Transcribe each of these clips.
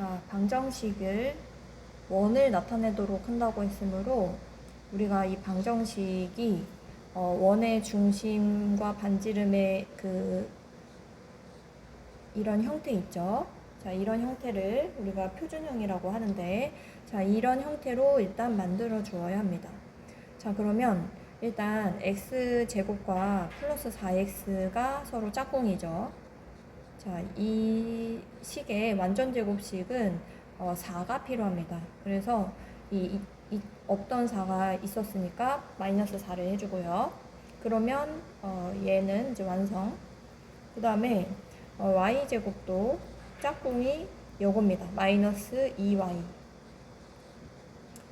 자, 방정식을 원을 나타내도록 한다고 했으므로 우리가 이 방정식이 어, 원의 중심과 반지름의 그 이런 형태 있죠. 자, 이런 형태를 우리가 표준형이라고 하는데 자, 이런 형태로 일단 만들어 주어야 합니다. 자, 그러면 일단 x 제곱과 플러스 4x가 서로 짝꿍이죠. 자, 이 식의 완전 제곱식은 어, 4가 필요합니다. 그래서 이, 이, 이 없던 4가 있었으니까 마이너스 4를 해주고요. 그러면 어, 얘는 이제 완성. 그 다음에 어, y 제곱도 짝꿍이 요겁니다. 마이너스 2y.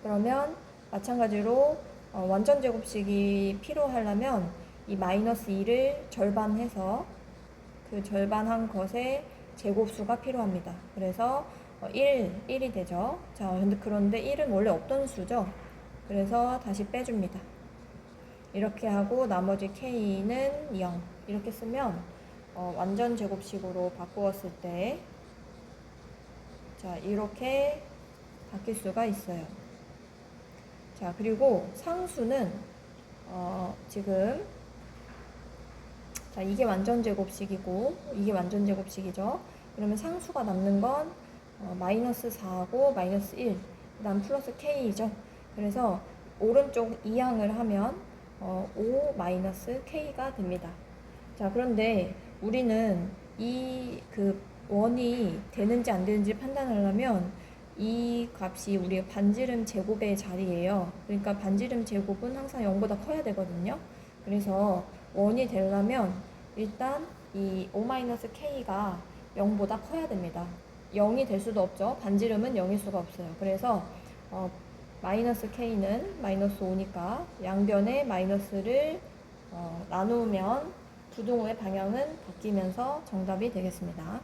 그러면 마찬가지로 어, 완전 제곱식이 필요하려면 이 마이너스 2를 절반해서 그 절반한 것의 제곱수가 필요합니다. 그래서 어, 1, 1이 되죠. 자, 그런데 1은 원래 없던 수죠. 그래서 다시 빼줍니다. 이렇게 하고 나머지 k는 0. 이렇게 쓰면 어, 완전 제곱식으로 바꾸었을 때 자, 이렇게 바뀔 수가 있어요. 자, 그리고 상수는 어, 지금 자, 이게 완전 제곱식이고 이게 완전 제곱식이죠. 그러면 상수가 남는 건 어, 마이너스 4하고 마이너스 1, 그다음 플러스 k이죠. 그래서 오른쪽 이항을 하면 어, 5 마이너스 k가 됩니다. 자, 그런데 우리는 이 그 원이 되는지 안 되는지 판단하려면 이 값이 우리의 반지름 제곱의 자리예요. 그러니까 반지름 제곱은 항상 0보다 커야 되거든요. 그래서 원이 되려면 일단 이 5-k가 0보다 커야 됩니다. 0이 될 수도 없죠. 반지름은 0일 수가 없어요. 그래서 어, 마이너스 k는 마이너스 5니까 양변에 마이너스를 어, 나누면 부등호의 방향은 바뀌면서 정답이 되겠습니다.